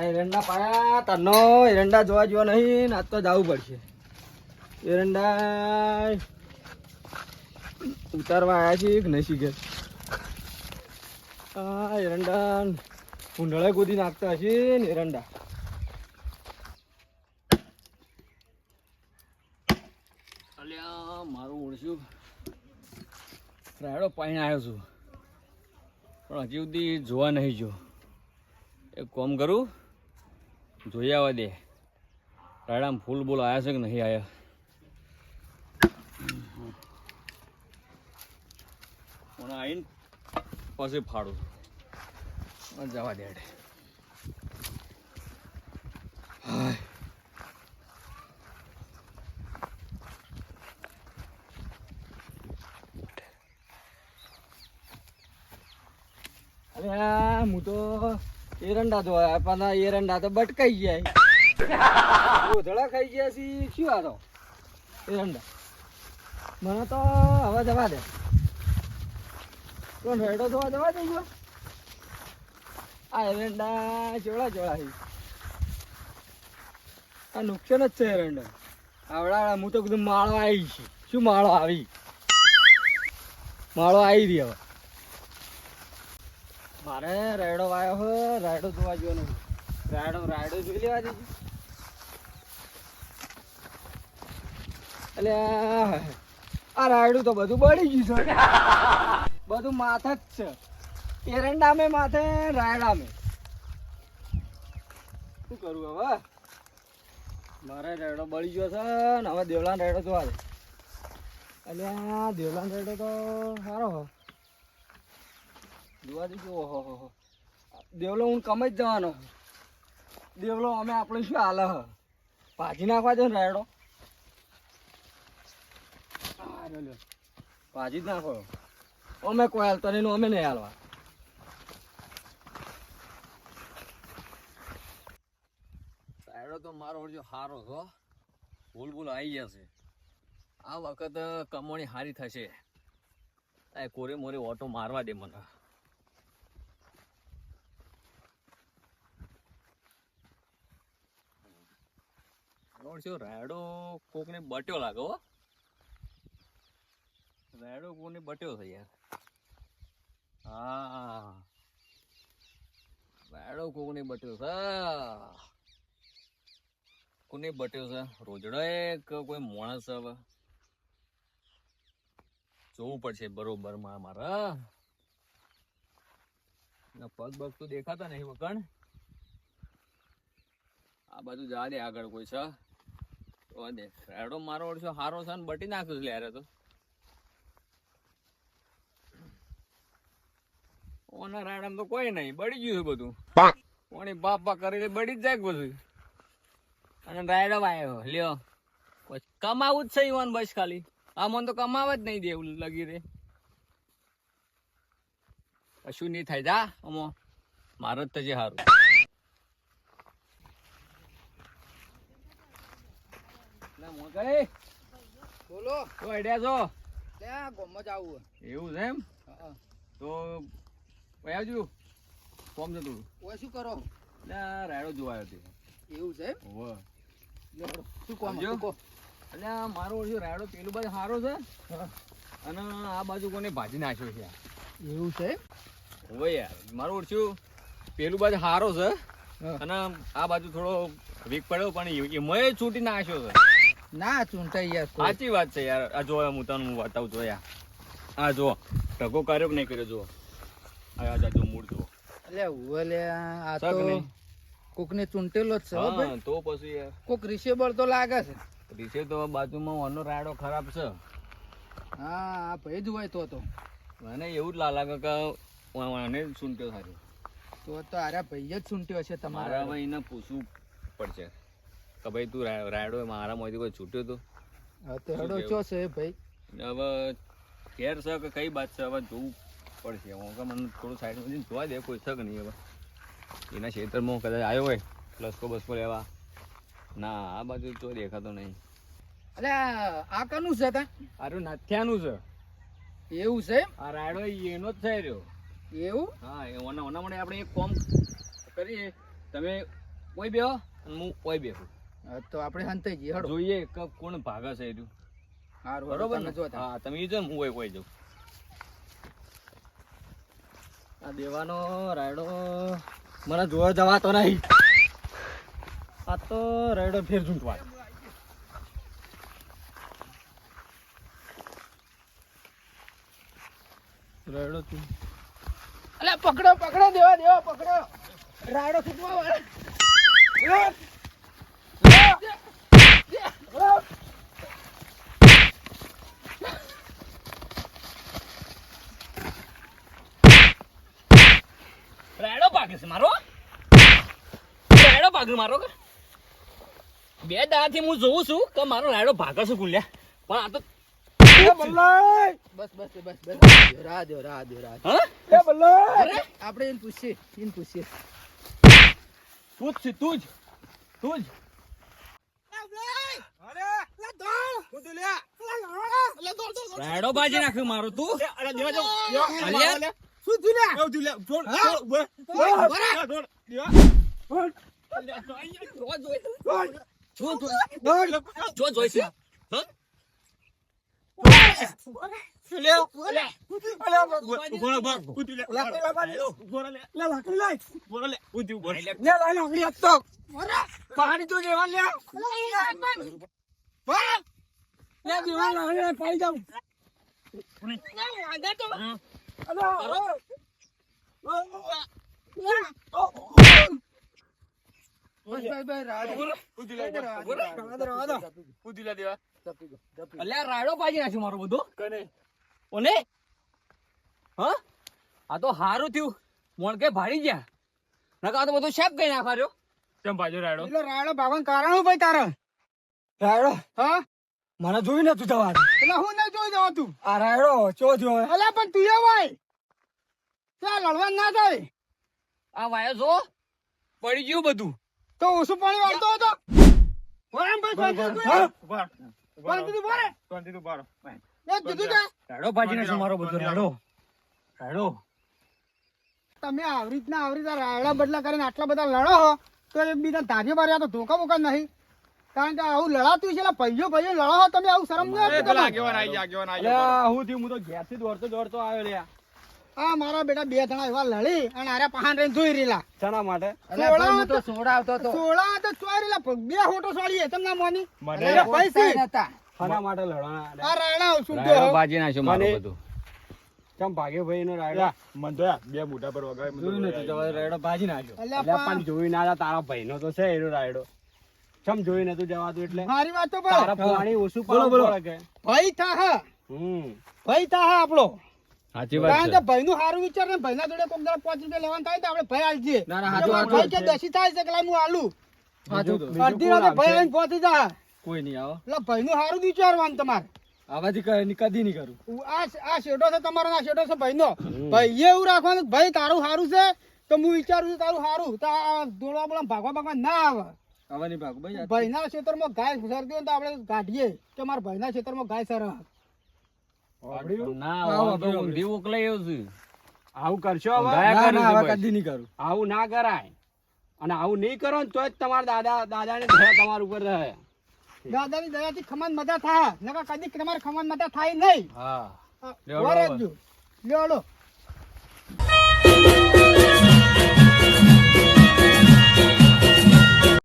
એરંડા પાયા તનો એરંડા જોવા જેવા નહીં ને આજ તો જવું પડશે. એરંડા ઉતારવા આવ્યા છીએ કે નહીં શીખે? આ એરંડા ઊંડળે કૂદી નાખતા હશે ને એરંડા. અલ્યા, મારું ઓળશું. રાયડો પાણી આવ્યો છું. પણ હજી સુધી જોવા નહીં જો એક કોમ કરું. જોઈ આવવા દે રાડામ ફૂલ બોલ આવ્યા છે કે નહીં આવ્યા પણ આવીને પછી ફાડું જવા દે. હાય. અરે હું તો એરંડા તો પણ એરંડા તો બટકાઈ ગયા. ગોધડા ખાઈ ગયા સી શું આતો એરંડા. મને તો હવે જવા દે. કોણ રેડો તો જવા દે ગયો આ એરંડા ચોળા ચોળા છે. આ નુકસાન જ છે એરંડા. આવડા હું તો કીધું માળો આવી છે. શું માળો આવી? માળો આવી રહી હવે મારે રાયડો વાયો હો, રાયડો જોવા ગયો નથી રાયડો રાયડો જોઈ લેવા દેજો એટલે આ રાયડું તો બધું બળી ગયું છે. બધું માથે જ છે. એરંડા મેં માથે રાયડા મેં શું કરું હવે? મારે રાયડો બળી ગયો છે ને હવે દેવલાન રાયડો જોવા દે. એટલે દેવલાન રાયડો તો સારો હો. જોવા દેજો, ઓહો દેવલો, હું કમ જ જવાનો. દેવલો, અમે આપણે શું હાલ હ? ભાજી નાખવા દો ને રાયડો. ભાજી જ નાખો. અમે કોઈ હાલતો નહીં અમે નહીં હાલવા. રાયડો તો મારો જો સારો હો. ભૂલ ભૂલ આવી જશે આ વખત કમોણી સારી થશે. કોરે મોરે ઓટો મારવા દે મને. રોડ શું રાયડો કોકને બટ્યો લાગે રાયડો કોને બટ્યો છે યાર. હા. રાયડો કોકને બટ્યો છે. કોને બટ્યો છે? રોજડો એક કોઈ માણસ હવે. જોવું પડશે બરોબરમાં મારા. પગ બગ તો દેખાતા નહીં વકણ આ બાજુ જા દે આગળ કોઈ છે. તો દે રાયડો મારો ઓળશો હારો છે ને બટી નાખ્યું છે યારે તો. ઓના રાયડામાં તો કોઈ નહીં બળી ગયું છે બધું. કોની બાપ કરી બળી જ જાય બધું. અને રાયડો આવ્યો લ્યો. કમાવું જ છે ઈવન બસ ખાલી. આ મને તો કમાવા જ નહીં દેવું લગી રે કશું નહીં થાય જા અમો મારે જ થશે સારું મોગાઈ બોલો. તો છો? ત્યાં ગોમમાં જ આવું એવું છે એમ? તો ભાઈ આવજો. જતું ઓય શું કરો? એટલે રાયડો જોવાયો આવ્યો એવું છે? હોવે. શું કોમ આવજો. એટલે મારો રાયડો પેલું બાજુ સારો છે. અને આ બાજુ કોને ભાજી નાખ્યો છે. એવું છે? હવે યાર. મારું ઓળખ્યું પેલું બાજુ સારો છે. અને આ બાજુ થોડો વીક પડ્યો પણ એમાં છૂટી નાખ્યો છે. ના ચૂંટાઈ યાર સાચી વાત છે યાર. આ જો હું તને હું બતાવું છું યાર આ જો ઢગો કર્યો કે નહીં કર્યો જો આ જો મૂળ જો એટલે ઉવે લે આ તો કોક ને ચૂંટેલો જ છે તો પછી યાર. કોક રિસેબલ તો લાગે છે. રીસે તો બાજુમાં ઓનો રાયડો ખરાબ છે. હા આ ભાઈ જ હોય તો તો. મને એવું જ લાગે કે મને સુનતો સારું. તો તો આરા ભાઈ જ ચૂંટ્યો મારા તમારા એને પૂછવું પડશે. કે ભાઈ તું રાયડો મારામાંથી કોઈ છૂટ્યો તો? હા તો હેડો ચો છે ભાઈ. હવે ઘેર છે કે કઈ વાત છે? હવે જોવું પડશે. હું કે મને થોડું સાઈડમાં જોવા દે કોઈ છે કે નહીં હવે. એના ક્ષેત્રમાં કદાચ આવ્યો હોય લસકો બસકો લેવા. ના આ બાજુ તો દેખાતો નહીં. અલે આ કનું છે તા? આરું નાથિયાનું છે. એવું છે આ રાયડો એનો જ થઈ રહ્યો. એવું? હા એ ઓના ઓના આપણે એક કોમ કરીએ. તમે કોઈ બેહો અને હું કોઈ બેહું. તો આપણે હંતાઈ જઈએ હડો જોઈએ કે કોણ ભાગે છે એ હારું, બરોબર ને? જો હા તમે ઈ જો હું ઓય કોઈ જાઉં. આ દેવાનો રાયડો મને જોવા જવાતો નહીં. આ તો રાયડો ફેર ઝૂંટવા. રાયડો તું. અલે પકડો પકડો દેવા દેવા પકડો. રાયડો ખૂટવા વાળા. પાકે છે મારો? રાયડો પાકે મારો કે? બે દાડાથી હું જોઉં છું કે મારો રાયડો ભાગે છે કુલ્યા પણ આ તો બસ બસ બસ બસ. રાહ દો રાહ દો રાહ દો. હા? અરે આપણે એને પૂછીએ એને પૂછીએ. તું જ છે તું જ. તું જ. રાયડો બાજી નાખ્યો મારો તું. જો જોઈ જો જોઈ છે. હા? પાણી તો દેવા લ્યા લે દેવા લાગે પાઈ જાવ બસ બસ બસ અલ્યા રાયડો બાજી મારો બધો આ તો હારું થયું મોણ કે ભાડી ગયા નકા તો બધું શેપ કઈ નાખવા રહ્યો કેમ ભાજો રાયડો એટલે રાયડો ભાગવાનું કારણ હું ભાઈ તારા રાયડો હા મને જોઈ નતું જવાનું. એટલે હું નહીં જોઈ જવા તું. આ રાયડો ચો જો અલ્યા પણ તું એ ભાઈ ત્યાં લડવા ના થાય. આ વાયો જો પડી ગયું બધું. તો ઓછું પાણી વાળતો હતો. વરામ ભાઈ શાંતિ તું. કોણ કીધું બોરે. એ કીધું કે રાયડો ભાજીને શું મારો બધો રાયડો. રાયડો. તમે આવી રીતના આવી રીતના રાયડા બદલા કરીને આટલા બધા લડો તો એક બીજા ધાર્યો બાર્યા તો ધોકા બોકા નહીં. કારણ કે આવું લડાતું છે એટલે ભાઈઓ ભાઈઓ લડો તમે આવું શરમ આવતી હું થયું હું તો ઘેરથી દોડતો દોડતો આવ્યો લ્યા. આ મારા બેટા બે જણા એવા લડી અને આરે પહાણ રહીને જોઈ રહેલા. શાના માટે? સોળા તો સોળા તો ચોઈ રહેલા પણ બે હોટો સોળીએ તમને મોની મને પૈસા નતા. ખાના માટે લડવાના આ રાયડા શું તો બાજી નાખ્યો મારો બધું. કેમ ભાગ્યો ભાઈ નો રાયડા? મન તો બે મોઢા પર વગાડે મને તો જોયું નતું જવા રાયડો ભાજી નાખ્યો. પણ જોઈ ના તારા ભાઈ નો તો છે એનો રાયડો. ચમ જોઈ નતું જવાતું એટલે? મારી વાત તો તારા પાણી ઓછું બોલો, બોલો. ભાઈ થા હમ. ભાઈ થા આપણો. સાચી કારણ કે ભાઈ નું સારું વિચાર ને ભાઈ ના જોડે કોક દાડો પાંચ રૂપિયા લેવાનું થાય તો આપણે ભાઈ આલજે ના, ના, જો ભાઈ કે દસી થાય છે કે હું આલું. બીજું- બીજું અડધી રાતે ભાઈ આવીને પહોંચી જા. કોઈ નહીં આવો. એટલે ભાઈ નું સારું વિચારવાનું તમારે. આવાથી કદી નહીં કરું. આ આ શેડો છે તમારો આ શેડો છે ભાઈનો. ભાઈ એવું રાખવાનું ભાઈ તારું સારું છે તો હું વિચારું છું તારું સારું. તો આ દોડવા બોલા ભાગવા ભાગવા ના આવે. આવવાની ભાગ. ભાઈ ભાઈ ના ગાય સરતી હોય તો આપણે કાઢીએ કે મારા ભાઈના ક્ષેત્રમાં ગાય સર આવો કરશો ના કરાય. અને આવું નહીં કરો ને તો જ તમારા દાદા દાદાને દયા તમારા ઉપર રહે. દાદાની દયાથી ખમણ મજા થાય. નકા કદી તમારે ખમણ મજા થાય નહીં. હા. લેવડો.